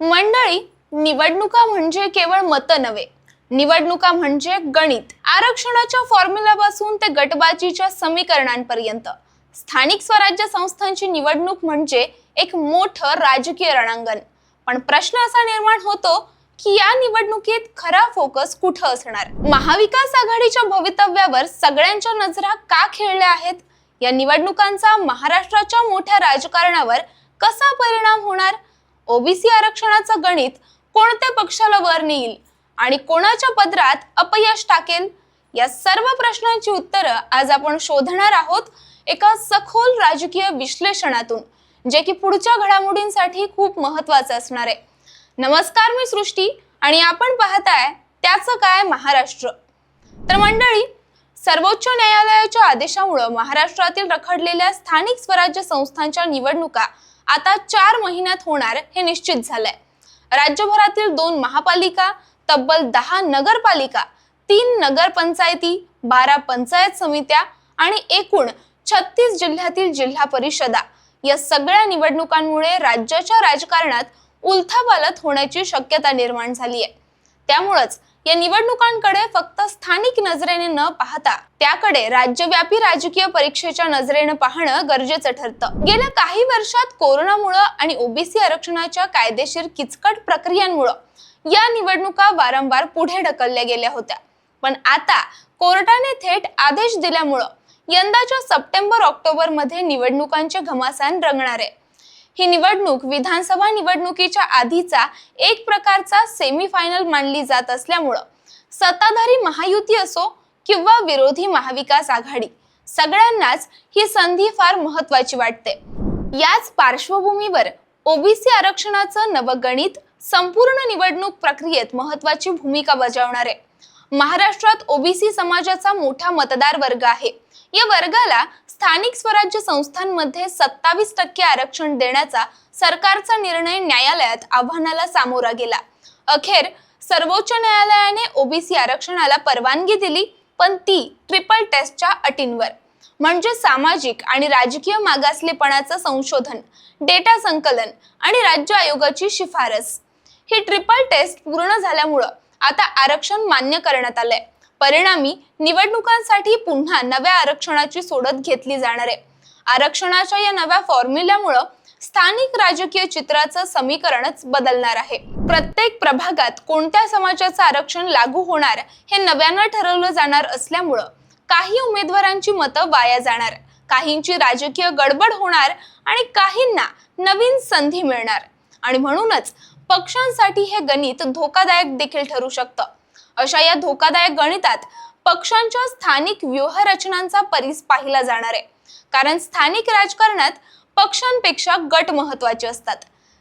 मंडळी निवडणुका म्हणजे केवळ मत नव्हे. निवडणुका म्हणजे गणित. आरक्षणाच्या फॉर्म्युलापासून ते गटबाजीच्या समीकरणांपर्यंत. स्थानिक स्वराज्य संस्थांची निवडणूक म्हणजे एक मोठं राजकीय रणांगण. पण प्रश्न असा निर्माण होतो की या निवडणुकीत खरा फोकस कुठं असणार? महाविकास आघाडीच्या भवितव्यावर सगळ्यांच्या नजरा का खेळल्या आहेत? या निवडणुकांचा महाराष्ट्राच्या मोठ्या राजकारणावर कसा परिणाम होणार? ओबीसी आरक्षणाचं गणित कोणत्या पक्षाला वर नेईल आणि कोणाच्या पदरात अपयश टाकेल? या सर्व प्रश्नांची उत्तरं आज आपण शोधणार आहोत एका सखोल राजकीय विश्लेषणातून जे की पुढच्या घडामोडींसाठी खूप महत्वाचं असणार आहे. नमस्कार मी सृष्टी आणि आपण पाहताय त्याचं काय महाराष्ट्र. तर मंडळी सर्वोच्च न्यायालयाच्या आदेशामुळं महाराष्ट्रातील रखडलेल्या स्थानिक स्वराज्य संस्थांच्या निवडणुका आता चार महिन्यात होणार हे निश्चित झालंय. राज्यभरातील दोन महापालिका तब्बल दहा नगरपालिका तीन नगरपंचायती बारा पंचायत समित्या आणि एकूण छत्तीस जिल्ह्यातील जिल्हा परिषदा या सगळ्या निवडणुकांमुळे राज्याच्या राजकारणात उलथापालथ होण्याची शक्यता निर्माण झाली आहे त्यामुळंच या निवडणुकांकडे फक्त नजरेने न पाहता त्याकडे राज्यव्यापी राजकीय परीक्षेच्या नजरेनं पाहणं गरजेचं ठरतं. गेल्या काही वर्षात कोरोनामुळं आणि ओबीसी आरक्षणाच्या कायदेशीर किचकट प्रक्रियांमुळं या निवडणुका वारंवार पुढे ढकलल्या गेल्या होत्या. पण आता कोर्टाने थेट आदेश दिल्यामुळं यंदाच्या सप्टेंबर ऑक्टोबरमध्ये निवडणुकांचे घमासान रंगणार. आहे ही निवडणूक विधानसभा निवडणुकीच्या आधीचा एक प्रकारचा सेमीफायनल मानली जात असल्यामुळं सत्ताधारी महायुती असो किंवा विरोधी महाविकास आघाडी सगळ्यांनाच ही संधी फार महत्वाची वाटते. याच पार्श्वभूमीवर ओबीसी आरक्षणाचं नवगणित संपूर्ण निवडणूक प्रक्रियेत महत्वाची भूमिका बजावणार. आहे महाराष्ट्रात ओबीसी समाजाचा मोठा मतदार वर्ग आहे. या वर्गाला स्थानिक स्वराज्य संस्थांमध्ये सत्तावीस टक्के आरक्षण देण्याचा सरकारचा निर्णय न्यायालयात आव्हानाला सामोरा गेला. अखेर सर्वोच्च न्यायालयाने ओबीसी आरक्षणाला परवानगी दिली पण ती ट्रिपल टेस्टच्या अटींवर. म्हणजे सामाजिक आणि राजकीय मागासलेपणाचं संशोधन डेटा संकलन आणि राज्य आयोगाची शिफारस. ही ट्रिपल टेस्ट पूर्ण झाल्यामुळं आता आरक्षण मान्य करण्यात आलंय. परिणामी निवडणुकांसाठी पुन्हा नव्या आरक्षणाची सोडत घेतली जाणार आहे. आरक्षणाच्या या नव्या फॉर्म्युल्यामुळं स्थानिक राजकीय चित्राचं समीकरणच बदलणार आहे. प्रत्येक प्रभागात कोणत्या समाजाचं आरक्षण लागू होणार हे नव्यानं ठरवलं जाणार असल्यामुळं काही उमेदवारांची मतं वाया जाणार काहींची राजकीय गडबड होणार आणि काहींना नवीन संधी मिळणार. आणि म्हणूनच पक्षांसाठी हे गणित धोकादायक देखील ठरू शकतं. अशा या धोकादायक गणितात पक्षांच्या स्थानिक व्यूहरचनांचा परीस पाहिला जाणार आहे. कारण स्थानिक राजकारणात पक्षांपेक्षा गट महत्त्वाचे असतात.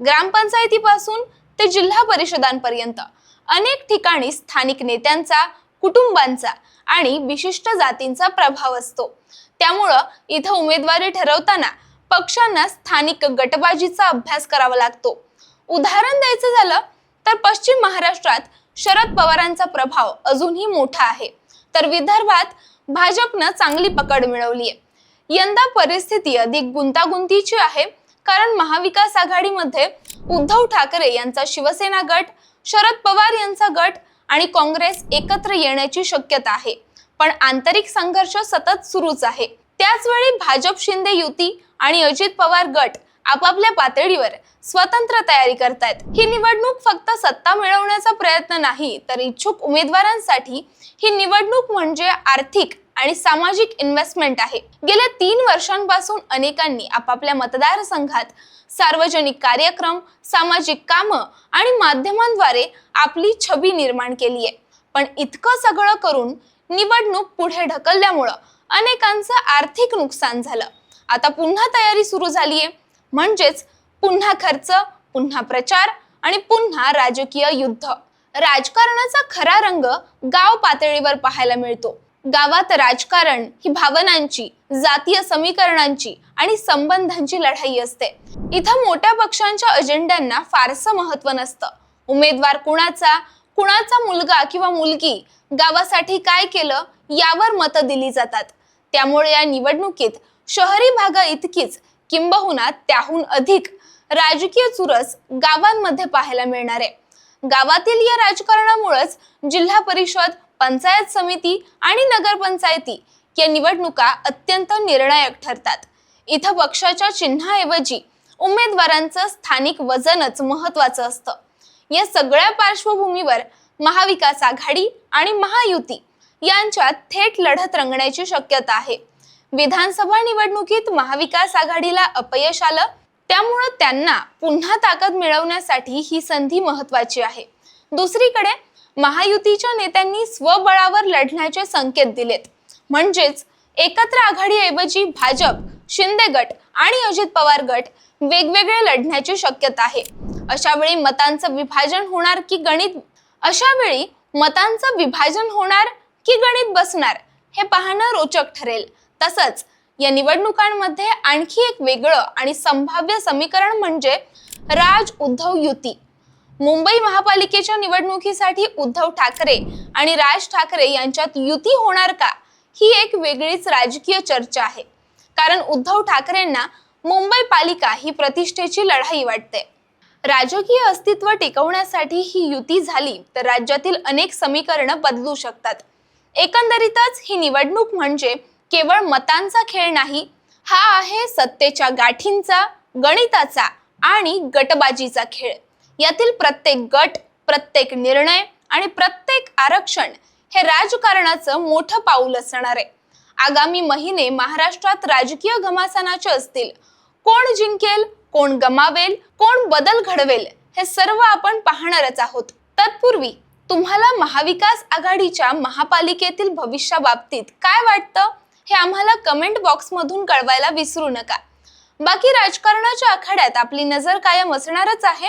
ग्रामपंचायतीपासून ते जिल्हा परिषदांपर्यंत अनेक ठिकाणी स्थानिक नेत्यांचा कुटुंबांचा आणि विशिष्ट जातींचा प्रभाव असतो. त्यामुळं इथं उमेदवारी ठरवताना पक्षांना स्थानिक गटबाजीचा अभ्यास करावा लागतो. उदाहरण द्यायचं झालं तर पश्चिम महाराष्ट्रात शरद पवारांचा प्रभाव अजूनही मोठा आहे. तर विदर्भात भाजपनं चांगली पकड मिळवली आहे यंदा परिस्थिती अधिक गुंतागुंतीची आहे. कारण महाविकास आघाडीमध्ये उद्धव ठाकरे यांचा शिवसेना गट शरद पवार यांचा गट आणि काँग्रेस एकत्र येण्याची शक्यता आहे. पण आंतरिक संघर्ष सतत सुरूच आहे. त्याचवेळी भाजप शिंदे युती आणि अजित पवार गट आपापल्या पातळीवर स्वतंत्र तयारी करतायत. ही निवडणूक फक्त सत्ता मिळवण्याचा प्रयत्न नाही तर इच्छुक उमेदवारांसाठी ही निवडणूक म्हणजे आर्थिक आणि सामाजिक इन्व्हेस्टमेंट आहे. गेल्या तीन वर्षांपासून अनेकांनी आपापल्या मतदारसंघात सार्वजनिक कार्यक्रम सामाजिक कामं आणि माध्यमांद्वारे आपली छबी निर्माण केली आहे. पण इतकं सगळं करून निवडणूक पुढे ढकलल्यामुळं अनेकांचं आर्थिक नुकसान झालं. आता पुन्हा तयारी सुरू झालीये. म्हणजेच पुन्हा खर्च पुन्हा प्रचार आणि पुन्हा राजकीय युद्ध. राजकारणाचा खरा रंग गाव पातळीवर पाहायला मिळतो. गावात राजकारण ही भावनांची जातीय समीकरणांची आणि संबंधांची लढाई असते. इथं मोठ्या पक्षांच्या अजेंड्यांना फारसं महत्त्व नसतं. उमेदवार कुणाचा कुणाचा मुलगा किंवा मुलगी गावासाठी काय केलं यावर मतं दिली जातात. त्यामुळे या निवडणुकीत शहरी भागा इतकीच किंबहुना त्याहून अधिक राजकीय चुरस गावांमध्ये पाहायला मिळणार. आहे गावातील या राजकारणामुळेच जिल्हा परिषद पंचायत समिती आणि नगरपंचायती या निवडणुका अत्यंत निर्णायक ठरतात. इथं पक्षाच्या चिन्हाऐवजी उमेदवारांचं स्थानिक वजनच महत्वाचं असतं. या सगळ्या पार्श्वभूमीवर महाविकास आघाडी आणि महायुती यांच्यात थेट लढत रंगण्याची शक्यता आहे. विधानसभा निवडणुकीत महाविकास आघाडीला अपयश आलं त्यामुळं त्यांना पुन्हा ताकद मिळवण्यासाठी ही संधी महत्वाची आहे. दुसरीकडे महायुतीच्या नेत्यांनी स्वबळावर लढण्याचे संकेत दिलेत. म्हणजेच एकत्र आघाडीऐवजी भाजप शिंदे गट आणि अजित पवार गट वेगवेगळे लढण्याची शक्यता आहे. अशा वेळी मतांचं विभाजन होणार की गणित? अशा वेळी मतांचं विभाजन होणार की गणित बसणार हे पाहणं रोचक ठरेल. तसंच या निवडणुकांमध्ये आणखी एक वेगळं आणि संभाव्य समीकरण म्हणजे राज उद्धव युती. मुंबई महापालिकेच्या निवडणुकीसाठी उद्धव ठाकरे आणि राज ठाकरे यांच्यात युती होणार का? ही एक वेगळीच राजकीय चर्चा आहे. कारण उद्धव ठाकरेंना मुंबई पालिका ही प्रतिष्ठेची लढाई वाटते. राजकीय अस्तित्व टिकवण्यासाठी ही युती झाली तर राज्यातील अनेक समीकरणं बदलू शकतात. एकंदरीतच ही निवडणूक म्हणजे केवळ मतांचा खेळ नाही हा आहे सत्तेच्या गाठींचा गणिताचा आणि गटबाजीचा खेळ. यातील प्रत्येक गट प्रत्येक निर्णय आणि प्रत्येक आरक्षण हे राजकारणाचं मोठं पाऊल असणार आहे. आगामी महिने महाराष्ट्रात राजकीय घमासानाचे असतील. कोण जिंकेल कोण गमावेल कोण बदल घडवेल हे सर्व आपण पाहणारच आहोत. तत्पूर्वी तुम्हाला महाविकास आघाडीच्या महापालिकेतील भविष्याबाबतीत काय वाटतं हे आम्हाला कमेंट बॉक्समधून कळवायला विसरू नका. बाकी राजकारणाच्या आखाड्यात आपली नजर कायम असणारच आहे.